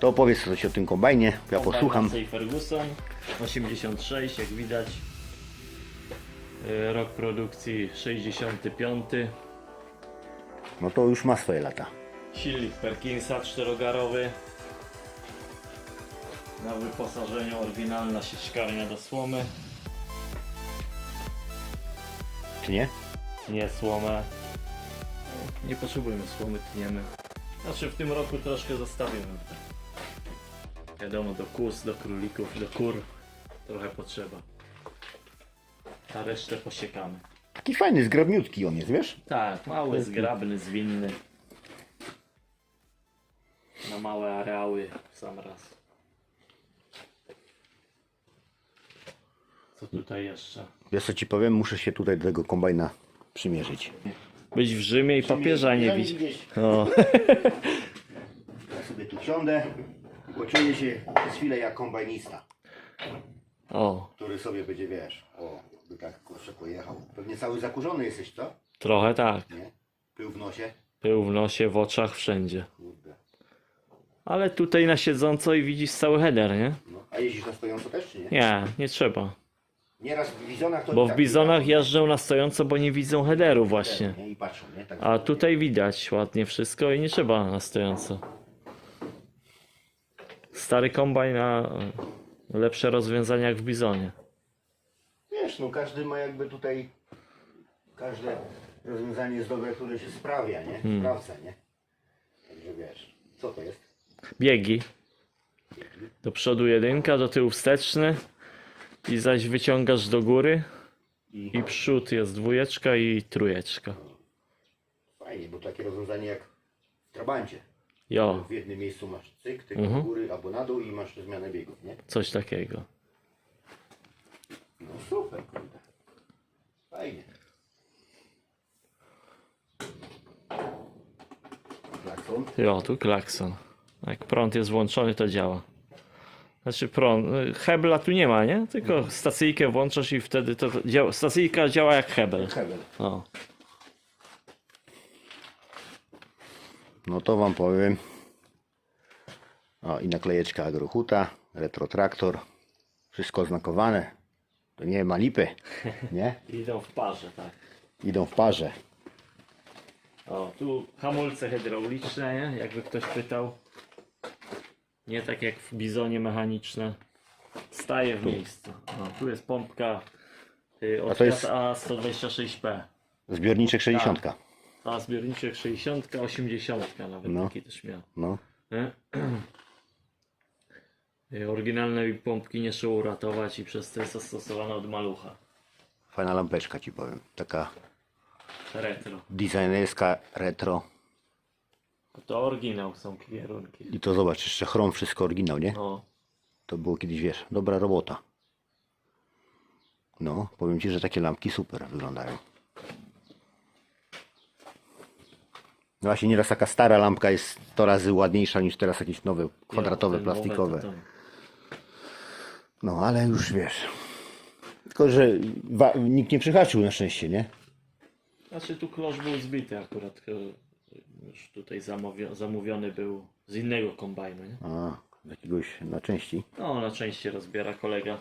To opowiedz coś o tym kombajnie, ja posłucham. Massey Ferguson 86, jak widać. Y, Rok produkcji 65. No to już ma swoje lata. Silnik Perkinsa czterogarowy. Na wyposażeniu oryginalna sieczkarnia do słomy. Czy nie? Nie słomę. Nie potrzebujemy słomy, tniemy. Znaczy w tym roku troszkę zostawimy. Wiadomo, do kus, do królików, do kur trochę potrzeba. A resztę posiekamy. Taki fajny, zgrabniutki on jest, wiesz? Tak, mały, zgrabny, zwinny. Na małe areały w sam raz. Co tutaj jeszcze? Wiesz co ci powiem, muszę się tutaj do tego kombajna przymierzyć. Być w Rzymie i papieża nie widzieć. Ja sobie tu siądę i poczuję się przez chwilę jak kombajnista, o, który sobie będzie, wiesz, o, by tak kurczę pojechał. Pewnie cały zakurzony jesteś, co? trochę tak. Nie? Pył w nosie? Pył w nosie, w oczach, wszędzie. Kurde. Ale tutaj na siedząco i widzisz cały header, nie? No. A jeździsz na stojąco też, czy nie? Nie, nie trzeba. Nieraz w bizonach to Bo i w tak bizonach jeżdżą na stojąco, bo nie widzą headeru właśnie. nie? I patrzą, nie? Tak A tutaj widać ładnie wszystko i nie trzeba na stojąco. Stary kombajn e, lepsze rozwiązania jak w bizonie. Wiesz, no każdy ma jakby tutaj, każde rozwiązanie jest dobre, które się sprawia, nie? Hmm. Sprawdza, nie? Także wiesz, co to jest? Biegi. Do przodu jedynka, do tyłu wsteczny. I zaś wyciągasz do góry. I I przód jest dwójeczka i trójeczka. fajnie, bo takie rozwiązanie jak w Trabancie. Jo, W jednym miejscu masz cyk, tyk Mhm. do góry albo na dół i masz zmianę biegów, nie? coś takiego. No super, kurde. Fajnie. Klakson. Jo, tu klakson. Jak prąd jest włączony, to działa. Znaczy prąd, y, hebla tu nie ma, nie? Tylko stacyjkę włączasz i wtedy to działa. Stacyjka działa jak hebel. Hebel. O. No to wam powiem. O i naklejeczka Agrohuta, retrotraktor. Wszystko oznakowane. To nie ma lipy, nie? Idą w parze, tak. Idą w parze. O, tu hamulce hydrauliczne, nie? Jakby ktoś pytał. Nie tak jak w bizonie mechaniczne. Staje w miejscu. O, tu jest pompka y, A od to jest- Fiat A126P. Zbiorniczek 60. A zbiorniczek 60, 80 nawet No. taki też miał. No. Y, Oryginalnej pompki nie trzeba uratować i przez to jest zastosowana od malucha. Fajna lampeczka ci powiem. Taka Retro. designerska retro. To oryginał są kierunki. I to zobacz, jeszcze chrom wszystko oryginał, nie? O, To było kiedyś, wiesz, dobra robota. No, powiem ci, że takie lampki super wyglądają. No właśnie nieraz taka stara lampka jest 100 razy ładniejsza niż teraz jakieś nowe, kwadratowe, plastikowe. No ale już wiesz. Tylko, że nikt nie przyhaczył na szczęście, nie? Znaczy tu klosz był zbity akurat. Już tutaj zamówi- zamówiony był z innego kombajnu, nie? A, z jakiegoś na części. No, na części rozbiera kolega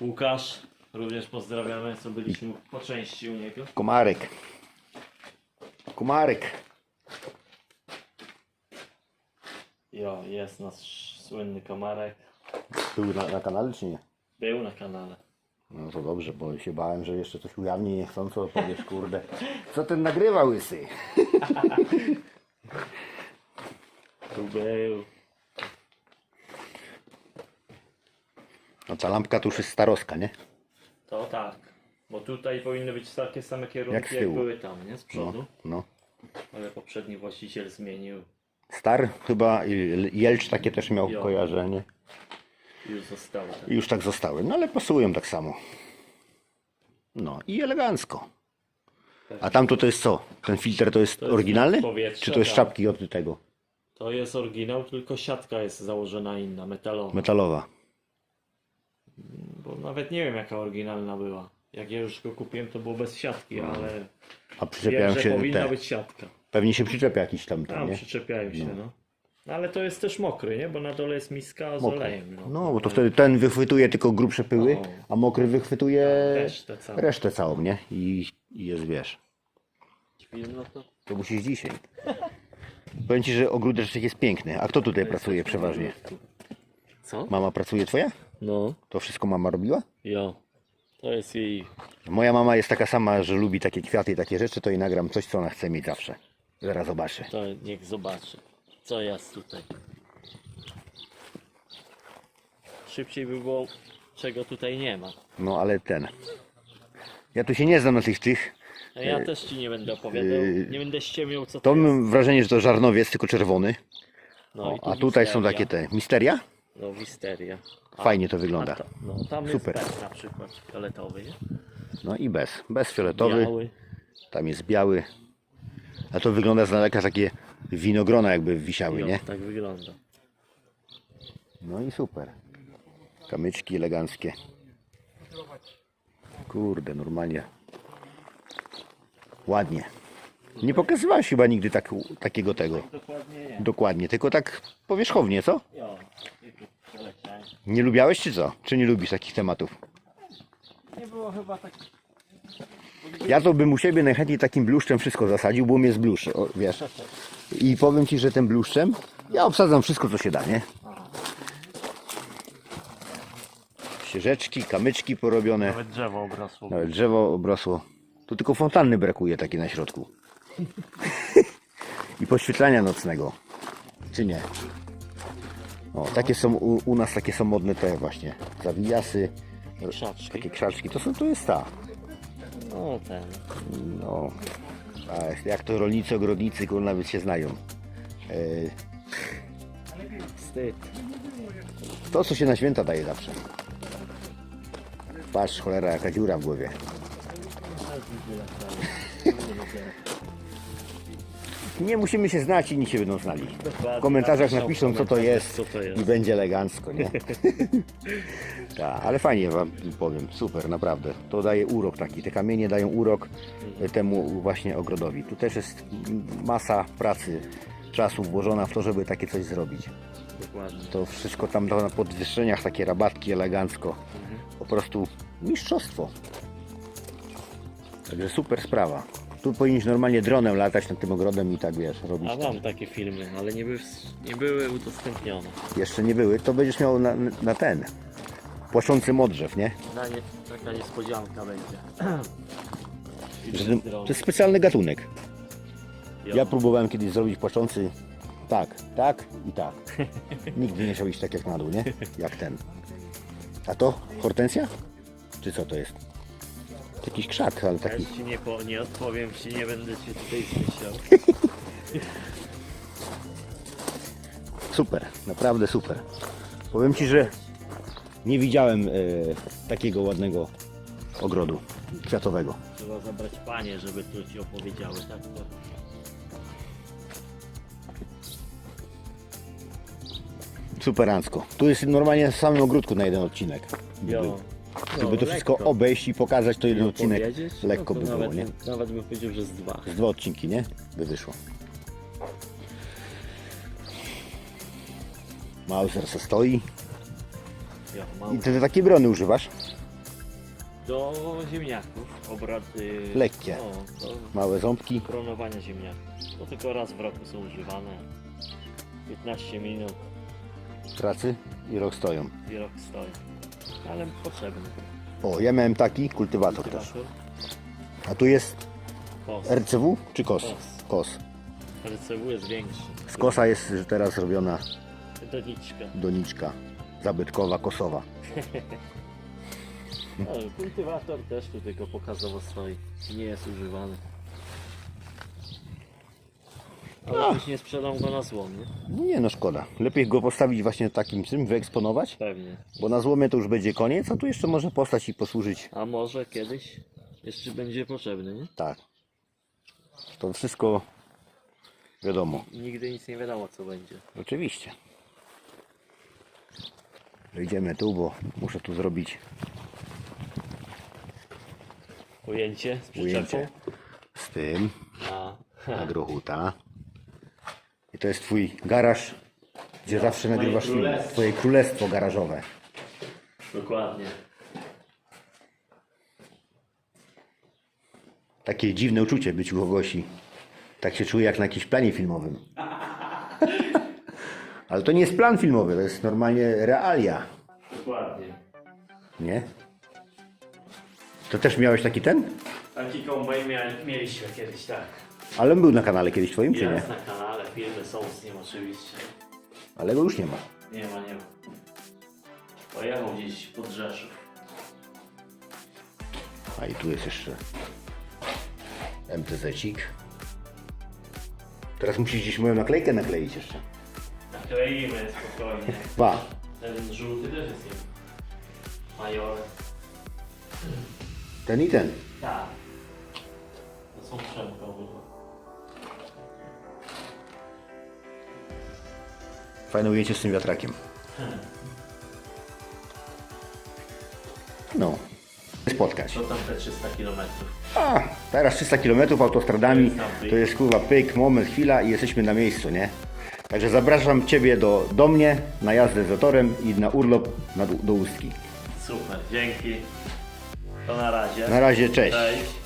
Łukasz. Również pozdrawiamy, co byliśmy po części u niego. Komarek. Komarek. Jo, jest nasz słynny komarek. Był na, na kanale czy nie? Był na kanale. No to dobrze, bo się bałem, że jeszcze coś ujawni niechcąco, powiesz, kurde. Co ten nagrywa łysy? Tu był. No ta lampka to już jest starowska, nie? To tak. Bo tutaj powinny być takie same kierunki, Jak z jak, tyłu. były tam, nie? Z No, przodu. no. Ale poprzedni właściciel zmienił. Star chyba, Jelcz takie też miał Jo. kojarzenie. Już zostały. Tak. I już tak zostały, no ale pasują tak samo. No i elegancko. A tamto to jest co? Ten filtr to jest To jest oryginalny? powietrze, Czy to jest tak. czapki od tego? To jest oryginał, tylko siatka jest założona inna, metalowa. Metalowa. Bo nawet nie wiem jaka oryginalna była. Jak ja już go kupiłem, to było bez siatki, ale A wiem, przyczepiają że się powinna te. być siatka. Pewnie się przyczepia jakiś tam, tam Tam nie? przyczepiają się, no. No ale to jest też mokry, nie? Bo na dole jest miska z Mokry. olejem. No, No, bo to wtedy ten wychwytuje tylko grubsze pyły, No. a mokry wychwytuje Resztę całą. resztę całą, nie? I, i jest, wiesz, Film, no to... to musisz dzisiaj. Powiem Ci, że ogródeczek jest piękny. A kto tutaj pracuje przeważnie? Co? Mama pracuje twoja? No, To wszystko mama robiła? jo. To jest jej... Moja mama jest taka sama, że lubi takie kwiaty i takie rzeczy, to jej nagram coś, co ona chce mieć zawsze. Zaraz zobaczy. To niech zobaczy, co jest tutaj. Szybciej by było, czego tutaj nie ma. No ale ten. Ja tu się nie znam na tych tych. A ja też ci nie będę opowiadał, yy, nie będę ściemiał co To to jest. mam wrażenie, że to żarnowiec, tylko czerwony. No, i tu A tutaj są takie te. Misteria? No, wisteria. Fajnie to wygląda. ta- no, tam Super. jest bez na przykład fioletowy, nie? No i bez. Bez fioletowy. Biały. Tam jest biały. A to wygląda z daleka takie winogrona jakby wisiały, nie? tak wygląda. No i super. Kamyczki eleganckie. Kurde, normalnie. Ładnie. Nie pokazywałeś chyba nigdy tak, takiego tego. Dokładnie nie. Dokładnie, tylko tak powierzchownie, co? Jo. Nie lubiałeś czy co? Czy nie lubisz takich tematów? Nie było chyba tak... Ja to bym u siebie najchętniej takim bluszczem wszystko zasadził, bo mnie z bluszczy, o, wiesz. I powiem Ci, że tym bluszczem ja obsadzam wszystko, co się da, nie? Ścieżeczki, kamyczki porobione, Nawet drzewo obrosło. nawet drzewo obrosło. Tu tylko fontanny brakuje takiej na środku. I podświetlania nocnego. Czy nie? O, takie są u, u nas takie są modne te właśnie. Zawijasy, Krzaczki. takie krzaczki. To są to jest ta. No ten. No, a jak to rolnicy, ogrodnicy, kurwa, nawet się znają. E, Wstyd. to, co się na święta daje zawsze. Patrz, cholera, jaka dziura w głowie. Nie musimy się znać, inni się będą znali. W komentarzach napiszą, co to jest i będzie elegancko, nie? Tak, ale fajnie wam powiem, super, naprawdę. To daje urok taki, te kamienie dają urok temu właśnie ogrodowi. Tu też jest masa pracy, czasu włożona w to, żeby takie coś zrobić. Dokładnie. To wszystko tam na podwyższeniach, takie rabatki elegancko. Po prostu mistrzostwo. Także super sprawa. Tu powinieneś normalnie dronem latać nad tym ogrodem i tak wiesz, robić A mam takie filmy, ale nie, były, nie były udostępnione. Jeszcze nie były, to będziesz miał na, na ten. Płaszczący modrzew, nie? Na nie, taka niespodzianka będzie. Że to, jest specjalny gatunek. Ja próbowałem kiedyś zrobić płaszczący tak, tak i tak. Nigdy nie chciał iść tak jak na dół, nie? Jak ten. A to hortensja? Czy co to jest? Jakiś krzak, ale taki. Ja ci nie, po, nie odpowiem ci, nie będę ci tutaj zmyślał. Super, naprawdę super. Powiem Ci, że nie widziałem e, takiego ładnego ogrodu kwiatowego. Trzeba zabrać panie, żeby tu ci opowiedziały, tak? To... Superancko. Tu jest normalnie w samym ogródku na jeden odcinek. Jo. No, Żeby to wszystko lekko. obejść i pokazać, to jeden odcinek Opowiedzieć? lekko no by było, nawet, nie? Nawet bym powiedział, że z dwa. Z dwa odcinki, nie? By wyszło. Mauser se stoi. Mam I ty takie brony używasz? do ziemniaków, obrady... Lekkie. No, do Małe ząbki. kronowania ziemniaków. To tylko raz w roku są używane. 15 minut pracy i rok stoją. i rok stoi. Ale potrzebny. O, ja miałem taki kultywator też. Kultywator. A tu jest Kos. RCW czy KOS? Kos. KOS. RCW jest większy. Z kosa jest teraz zrobiona Doniczka. doniczka zabytkowa, kosowa. No, kultywator też tu tylko pokazowo stoi. Nie jest używany. Ale A. już nie sprzedam go na złom, nie? Nie no szkoda. Lepiej go postawić właśnie takim czym, wyeksponować, Pewnie. bo na złomie to już będzie koniec, a tu jeszcze może postać i posłużyć. A może kiedyś jeszcze będzie potrzebny, nie? Tak. To wszystko wiadomo. Nigdy nic nie wiadomo co będzie. Oczywiście. Idziemy tu, bo muszę tu zrobić Ujęcie z przyczepą. ujęcie z tym A, na grochuta. To jest twój garaż gdzie zawsze moje nagrywasz film. królestwo. Twoje królestwo garażowe. Dokładnie. Takie dziwne uczucie być u Gogosi. Tak się czuję jak na jakimś planie filmowym. Ale to nie jest plan filmowy, to jest normalnie realia, Dokładnie. nie? To też miałeś taki ten? Taki kombajn mia- mieliśmy kiedyś, tak. Ale on był na kanale kiedyś twoim, czy nie? Jest na kanale, filmy są z nim oczywiście. Ale go już nie ma. Nie ma, nie ma. Pojechał gdzieś pod Rzeszów. A i tu jest jeszcze MTZ-cik. Teraz musisz gdzieś moją naklejkę nakleić jeszcze. Nakleimy spokojnie. Dwa. Ten żółty też jest nim. Major. Ten i ten. Tak. To są przemkowe. Fajne ujęcie z tym wiatrakiem. No. Spotkać. Co tam te 300 km? A, teraz 300 km autostradami. To jest kurwa pyk, moment, chwila i jesteśmy na miejscu, nie? Także zapraszam Ciebie do, do mnie na jazdę z zatorem i na urlop na, do Ustki. Super, dzięki. To na razie. Na razie, cześć. Cześć.